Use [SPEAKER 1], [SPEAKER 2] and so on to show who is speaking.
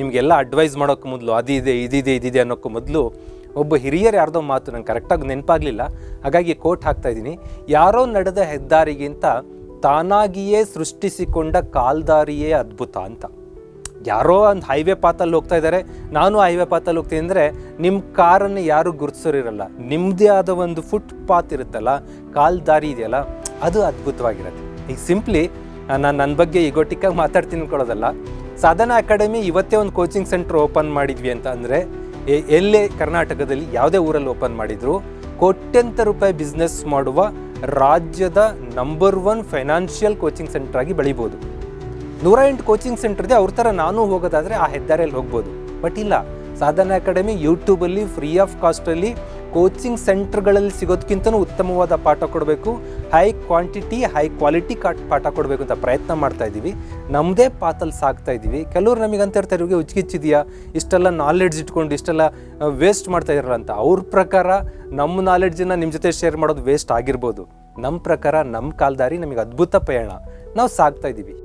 [SPEAKER 1] ನಿಮಗೆಲ್ಲ ಅಡ್ವೈಸ್ ಮಾಡೋಕ್ಕೆ ಮೊದಲು ಅದಿದೆ ಇದಿದೆ ಇದಿದೆ ಅನ್ನೋಕ್ಕೂ ಮೊದಲು ಒಬ್ಬ ಹಿರಿಯರು ಯಾರ್ದೋ ಮಾತು ನಂಗೆ ಕರೆಕ್ಟಾಗಿ ನೆನಪಾಗಲಿಲ್ಲ. ಹಾಗಾಗಿ ಕೋಟ್ ಹಾಕ್ತಾ ಇದ್ದೀನಿ. ಯಾರೋ ನಡೆದ ಹೆದ್ದಾರಿಗಿಂತ ತಾನಾಗಿಯೇ ಸೃಷ್ಟಿಸಿಕೊಂಡ ಕಾಲ್ದಾರಿಯೇ ಅದ್ಭುತ ಅಂತ. ಯಾರೋ ಒಂದು ಹೈವೇ ಪಾತಲ್ಲಿ ಹೋಗ್ತಾ ಇದ್ದಾರೆ ನಾನು ಹೈವೇ ಪಾತಲ್ಲಿ ಹೋಗ್ತೀನಿ ಅಂದರೆ ನಿಮ್ಮ ಕಾರನ್ನು ಯಾರೂ ಗುರುತಿಸೋರಿರಲ್ಲ ನಿಮ್ಮದೇ ಆದ ಒಂದು ಫುಟ್ ಪಾತ್ ಇರುತ್ತಲ್ಲ ಕಾಲ್ ದಾರಿ ಇದೆಯಲ್ಲ, ಅದು ಅದ್ಭುತವಾಗಿರುತ್ತೆ. ಈಗ ಸಿಂಪ್ಲಿ ನಾನು ನನ್ನ ಬಗ್ಗೆ ಈಗೋಟಿಕ್ಕಾಗಿ ಮಾತಾಡ್ತೀನಿ ಅನ್ಕೊಳ್ಳೋದಲ್ಲ. ಸಾಧನಾ ಅಕಾಡೆಮಿ ಇವತ್ತೇ ಒಂದು ಕೋಚಿಂಗ್ ಸೆಂಟರ್ ಓಪನ್ ಮಾಡಿದ್ವಿ ಅಂತ ಅಂದರೆ ಎಲ್ಲೇ ಕರ್ನಾಟಕದಲ್ಲಿ ಯಾವುದೇ ಊರಲ್ಲಿ ಓಪನ್ ಮಾಡಿದ್ರು, ಕೋಟ್ಯಂತರ ರೂಪಾಯಿ ಬಿಸ್ನೆಸ್ ಮಾಡುವ ರಾಜ್ಯದ number one financial coaching centre ಆಗಿ ಬೆಳಿಬೋದು. ನೂರ ಎಂಟು ಕೋಚಿಂಗ್ ಸೆಂಟರ್ ಇದೆ ಅವ್ರ ಥರ ನಾನು ಹೋಗೋದಾದರೆ ಆ ಹೆದ್ದಾರಿಯಲ್ಲಿ ಹೋಗ್ಬೋದು. ಬಟ್ ಇಲ್ಲ ಸಾಧನಾ ಅಕಾಡೆಮಿ ಯೂಟ್ಯೂಬಲ್ಲಿ ಫ್ರೀ ಆಫ್ ಕಾಸ್ಟಲ್ಲಿ ಕೋಚಿಂಗ್ ಸೆಂಟರ್ಗಳಲ್ಲಿ ಸಿಗೋದಕ್ಕಿಂತನೂ ಉತ್ತಮವಾದ ಪಾಠ ಕೊಡಬೇಕು. ಹೈ ಕ್ವಾಂಟಿಟಿ ಹೈ ಕ್ವಾಲಿಟಿ ಕಾಟ್ ಪಾಠ ಕೊಡಬೇಕು ಅಂತ ಪ್ರಯತ್ನ ಮಾಡ್ತಾ ಇದ್ದೀವಿ. ನಮ್ಮದೇ ಪಾತಲ್ಲಿ ಸಾಕ್ತಾ ಇದ್ದೀವಿ. ಕೆಲವರು ನಮಗೆ ಅಂತ ಇರ್ತಾರೆ ಇವ್ರಿಗೆ ಉಚ್ಕಿಚ್ಚಿದೆಯಾ ಇಷ್ಟೆಲ್ಲ ನಾಲೆಡ್ಜ್ ಇಟ್ಕೊಂಡು ಇಷ್ಟೆಲ್ಲ ವೇಸ್ಟ್ ಮಾಡ್ತಾ ಇರಲ್ಲ ಅಂತ. ಅವ್ರ ಪ್ರಕಾರ ನಮ್ಮ ನಾಲೆಡ್ಜನ್ನು ನಿಮ್ಮ ಜೊತೆ ಶೇರ್ ಮಾಡೋದು ವೇಸ್ಟ್ ಆಗಿರ್ಬೋದು. ನಮ್ಮ ಪ್ರಕಾರ ನಮ್ಮ ಕಾಲ್ದಾರಿ ನಮಗೆ ಅದ್ಭುತ ಪಯಣ ನಾವು ಸಾಕ್ತಾ ಇದ್ದೀವಿ.